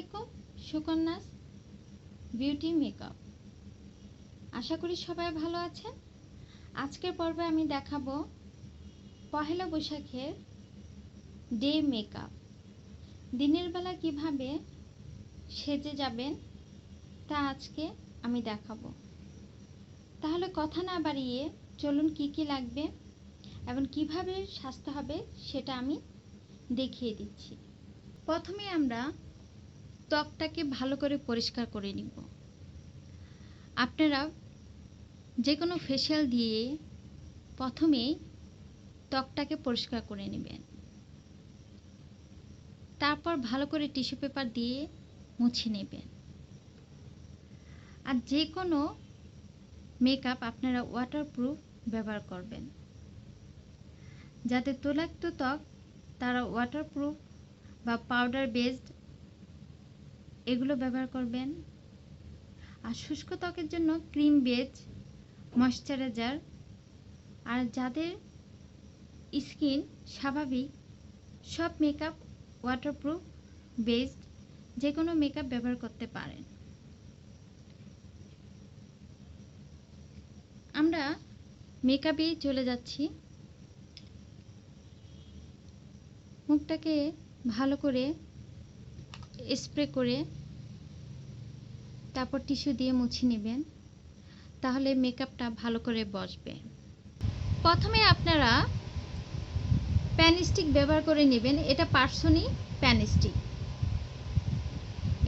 আলাইকুম, সুকন্যাস beauty makeup আশা করি সবাই ভালো আছেন। আজকের পর্বে আমি দেখাবো পহেলা বৈশাখের ডে মেকআপ দিনের বেলা কীভাবে সেজে যাবেন, তা আজকে আমি দেখাবো। তাহলে কথা না বাড়িয়ে চলুন কি কি লাগবে এবং কীভাবে সাজতে হবে সেটা আমি দেখিয়ে দিচ্ছি। প্রথমে আমরা ত্বকটাকে ভালো করে পরিষ্কার করে নিব। আপনারা যে কোনো ফেশিয়াল দিয়ে প্রথমেই ত্বকটাকে পরিষ্কার করে নেবেন। তারপর ভালো করে টিস্যু পেপার দিয়ে মুছে নেবেন। আর যে কোনো মেকআপ আপনারা ওয়াটারপ্রুফ ব্যবহার করবেন। যাতে তৈলাক্ত ত্বক তারা ওয়াটারপ্রুফ বা পাউডার বেসড এগুলো ব্যবহার করবেন। আর শুষ্ক ত্বকের জন্য ক্রিম বেজ, ময়শ্চারাইজার, আর যাদের স্কিন স্বাভাবিক, সব মেকআপ ওয়াটারপ্রুফ বেসড যে কোনো মেকআপ ব্যবহার করতে পারেন। আমরা মেকআপেই চলে যাচ্ছি। মুখটাকে ভালো করে স্প্রে করে তারপর টিস্যু দিয়ে মুছে নেবেন। তাহলে মেকআপটা ভালো করে বসবে। প্রথমে আপনারা প্যান স্টিক ব্যবহার করে নেবেন। এটা পার্সনি প্যান স্টিক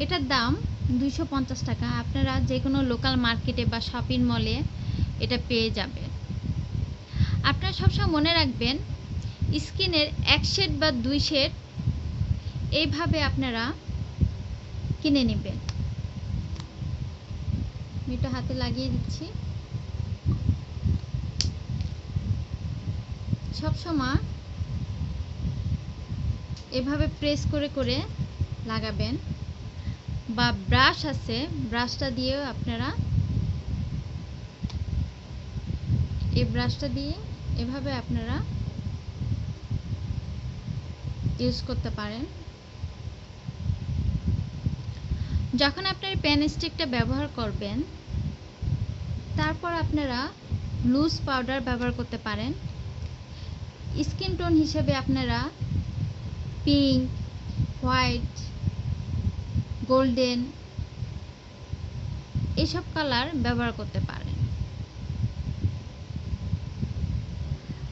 এটার দাম দুইশো পঞ্চাশ টাকা। আপনারা যে কোনো লোকাল মার্কেটে বা শপিং মলে এটা পেয়ে যাবেন। আপনারা সবসময় মনে রাখবেন, স্কিনের এক শেড বা দুই শেড এইভাবে আপনারা কিনে নেবেন। এটা হাতে লাগিয়ে দিচ্ছি। সবসময় এভাবে প্রেস করে করে লাগাবেন বা ব্রাশ আছে, ব্রাশটা দিয়েও আপনারা এই ব্রাশটা দিয়ে এভাবে আপনারা ইউজ করতে পারেন। যখন আপনার পেন স্টিকটা ব্যবহার করবেন তারপর আপনারা লুজ পাউডার ব্যবহার করতে পারেন। স্কিন টোন হিসেবে আপনারা পিঙ্ক হোয়াইট গোল্ডেন এসব কালার ব্যবহার করতে পারেন।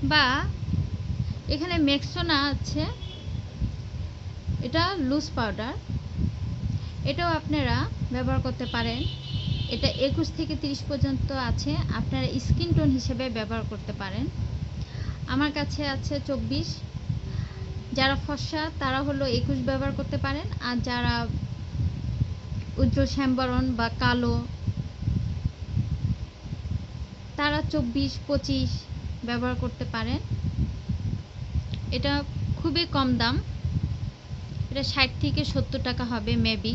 বা এখানে মেক্সোনা আছে। এটা লুজ পাউডার এটাও আপনারা ব্যবহার করতে পারেন। এটা একুশ থেকে তিরিশ পর্যন্ত আছে। আপনারা স্কিন টোন হিসেবে ব্যবহার করতে পারেন। আমার কাছে আছে চব্বিশ। যারা ফর্সা তারা হলো একুশ ব্যবহার করতে পারেন। আর যারা উজ্জ্বল শ্যামবরণ বা কালো, তারা চব্বিশ, পঁচিশ ব্যবহার করতে পারেন। এটা খুবই কম দাম। এটা ষাট থেকে সত্তর টাকা হবে মেবি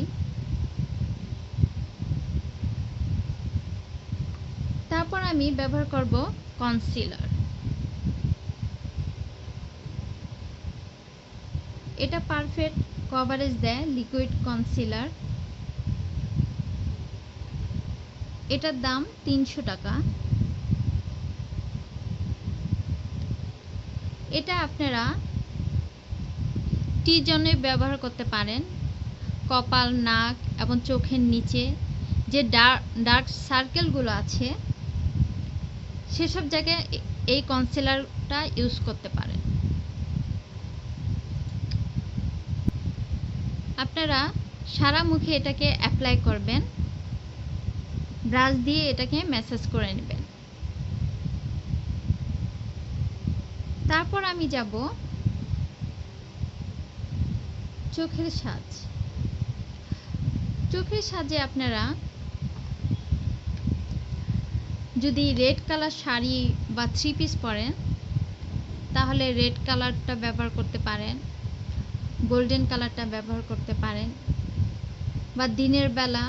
তারপর আমি ব্যবহার করব কনসিলার এটা পারফেক্ট কভারেজ দেয় লিকুইড কনসিলার এটার দাম তিনশো টাকা। এটা আপনারা টি জন্যে ব্যবহার করতে পারেন। কপাল, নাক এবং চোখের নিচে যে ডার্ক সার্কেলগুলো আছে সেসব জায়গায় এই কনসিলারটা ইউজ করতে পারেন। আপনারা সারা মুখে এটাকে অ্যাপ্লাই করবেন ব্রাশ দিয়ে এটাকে ম্যাসাজ করে নেবেন। তারপর আমি যাব চোখের সাজ। চোখের সাজে আপনারা যদি রেড কালার শাড়ি বা থ্রি পিস পরেন, তাহলে রেড কালারটা ব্যবহার করতে পারেন গোল্ডেন কালারটা ব্যবহার করতে পারেন, বা দিনের বেলা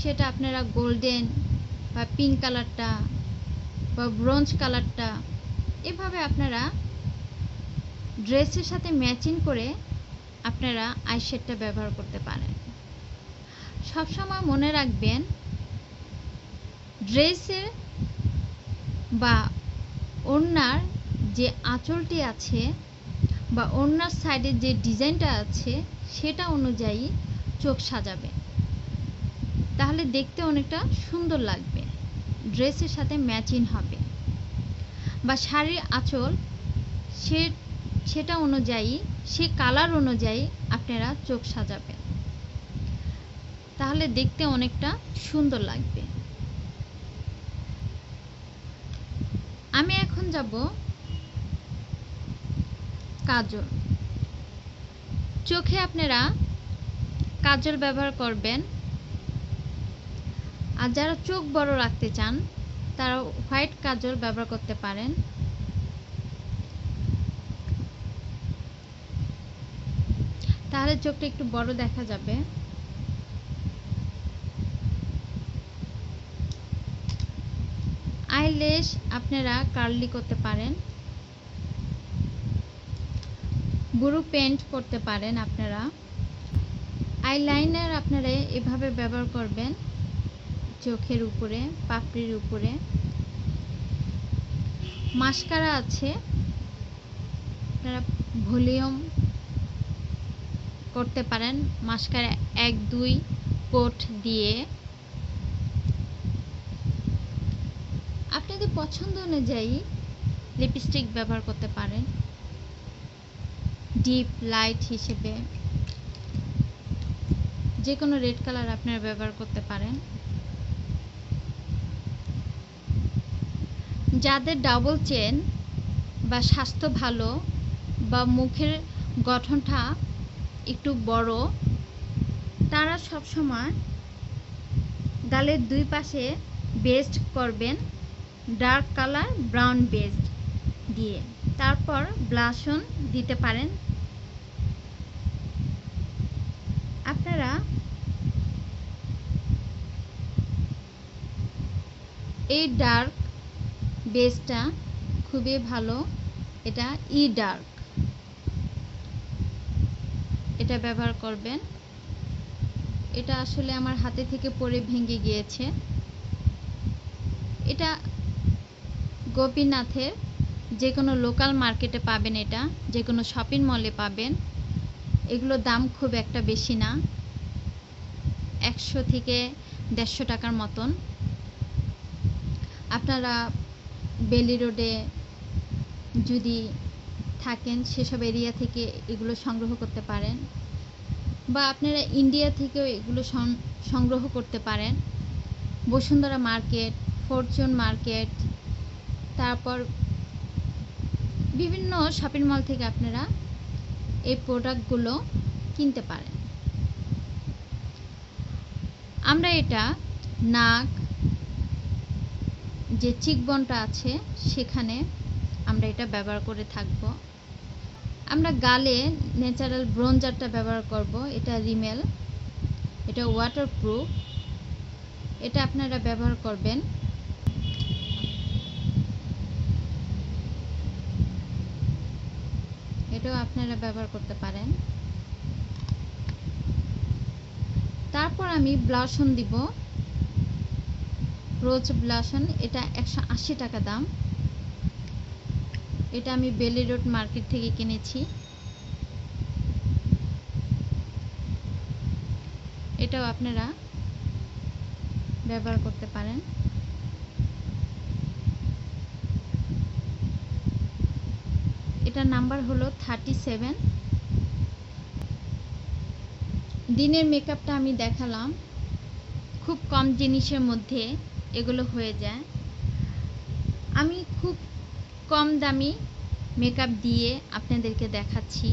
সেটা আপনারা গোল্ডেন বা পিঙ্ক কালারটা বা ব্রোঞ্জ কালারটা এভাবে আপনারা ড্রেসের সাথে ম্যাচিং করে আপনারা আইশ্যাডটা ব্যবহার করতে পারেন। সবসময় মনে রাখবেন ড্রেসের বা ওড়নার যে আঁচলটি আছে বা ওড়নার সাইডে যে ডিজাইনটা আছে, সেটা অনুযায়ী চোখ সাজাবে। তাহলে দেখতে অনেকটা সুন্দর লাগবে। ড্রেসের সাথে ম্যাচিং হবে। বা শাড়ির আঁচল, সে, সেটা অনুযায়ী, সে কালার অনুযায়ী আপনারা চোখ সাজাবেন। তাহলে দেখতে অনেকটা সুন্দর লাগবে। আমি এখন যাব কাজল। চোখে আপনারা কাজল ব্যবহার করবেন। আর যারা চোখ বড় রাখতে চান তারা হোয়াইট কাজল ব্যবহার করতে পারেন। তাহলে চোখটা একটু বড় দেখা যাবে। আইলেশ আপনারা কার্লি করতে পারেন। বুড়ো পেন্ট করতে পারেন আপনারা। আইলাইনার আপনারা এভাবে ব্যবহার করবেন চোখের উপরে, পাপড়ির উপরে। মাস্কারা আছে। আপনারা ভলিউম করতে পারেন। মাস্কারা এক, দুই কোট দিয়ে আপনাদের পছন্দ অনুযায়ী লিপস্টিক ব্যবহার করতে পারেন। ডিপ লাইট হিসেবে যে কোনো রেড কালার আপনারা ব্যবহার করতে পারেন। যাদের ডাবল চেন বা স্বাস্থ্য ভালো বা মুখের গঠনটা একটু বড়, তারা সবসময় গালের দুই পাশে বেস্ট করবেন। ডার্ক কালার, ব্রাউন বেস্ট দিয়ে। তারপর ব্লাশন দিতে পারেন। আপনারা এই ডার্ক বেসটা খুবই ভালো। এটা ই ডার্ক। এটা ব্যবহার করবেন। এটা আসলে আমার হাতে থেকে পড়ে ভেঙে গিয়েছে। এটা গোপীনাথের যে কোনো লোকাল মার্কেটে পাবেন এটা যে কোনো শপিং মলে পাবেন। এগুলোর দাম খুব একটা বেশি না, একশো থেকে দেড়শো টাকার মতন। আপনারা বেলি রোডে যদি থাকেন, সেসব এরিয়া থেকে এগুলো সংগ্রহ করতে পারেন। বা আপনারা ইন্ডিয়া থেকেও এগুলো সংগ্রহ করতে পারেন। বসুন্ধরা মার্কেট ফরচুন মার্কেট তারপর বিভিন্ন শপিং মল থেকে আপনারা এই প্রোডাক্টগুলো কিনতে পারেন। আমরা এটা নাক, যে চিকবনটা আছে, সেখানে আমরা এটা ব্যবহার করে থাকব। আমরা গালে ন্যাচারাল ব্রোঞ্জারটা ব্যবহার করব, এটা রিমেল, এটা ওয়াটারপ্রুফ এটা আপনারা ব্যবহার করবেন এটাও আপনারা ব্যবহার করতে পারেন। তারপর আমি ব্লাশন দিব। রোজ ব্লাশন এটা একশো আশি টাকা দাম। এটা আমি বেলি রোড মার্কেট থেকে কিনেছি। এটাও আপনারা ব্যবহার করতে পারেন। এটার নাম্বার হলো থার্টি সেভেন। দিনের মেকআপটা আমি দেখালাম। খুব কম জিনিসের মধ্যে এগুলো হয়ে যায়। আমি খুব কম দামি মেকআপ দিয়ে আপনাদেরকে দেখাচ্ছি।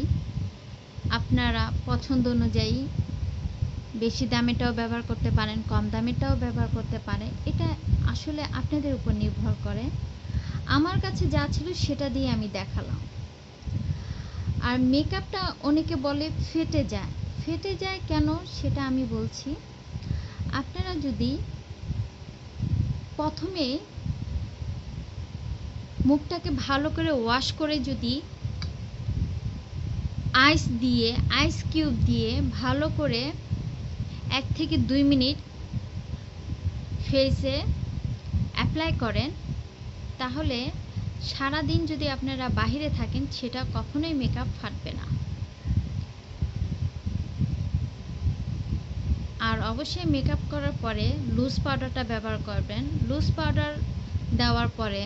আপনারা পছন্দ অনুযায়ী বেশি দামেটাও ব্যবহার করতে পারেন, কম দামেটাও ব্যবহার করতে পারেন। এটা আসলে আপনাদের উপর নির্ভর করে। আমার কাছে যা ছিল সেটা দিয়ে আমি দেখালাম। আর মেকআপটা অনেকে বলে ফেটে যায়। ফেটে যায় কেন সেটা আমি বলছি। আপনারা যদি প্রথমে মুখটাকে ভালো করে ওয়াশ করে যদি আইস দিয়ে আইস কিউব দিয়ে ভালো করে এক থেকে দুই মিনিট ফেসে অ্যাপ্লাই করেন, তাহলে সারা দিন যদি আপনারা বাহিরে থাকেন, সেটা কখনোই মেকআপ ফাটবে না। আর অবশ্যই মেকআপ করার পরে লুজ পাউডারটা ব্যবহার করবেন। লুজ পাউডার দেওয়ার পরে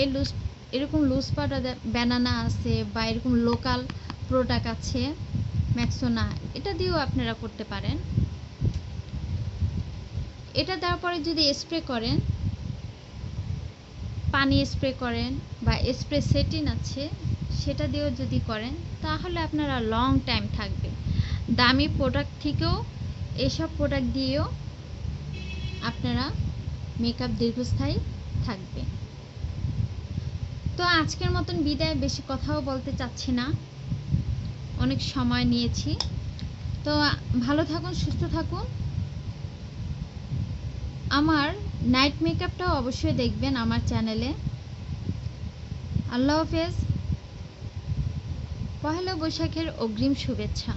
এই লুজ এরকম লুজ পাউডার ব্যানানা আছে বা এরকম লোকাল প্রোডাক্ট আছে ম্যাক্সোনা এটা দিয়েও আপনারা করতে পারেন। এটা দেওয়ার পরে যদি স্প্রে করেন পানি স্প্রে করেন বা স্প্রে সেটিন আছে, সেটা দিয়েও যদি করেন, তাহলে আপনারা লং টাইম থাকবে। দামি প্রোডাক্ট থেকেও এসব প্রোডাক্ট দিয়েও আপনারা মেকআপ দীর্ঘস্থায়ী থাকবে। তো আজকের মতন বিদায়, বেশি কথাও বলতে চাচ্ছি না। অনেক সময় নিয়েছি। তো ভালো থাকুন, সুস্থ থাকুন। আমার নাইট মেকআপটাও অবশ্যই দেখবেন আমার চ্যানেলে আল্লাহ হাফেজ। পহেলা বৈশাখের অগ্রিম শুভেচ্ছা।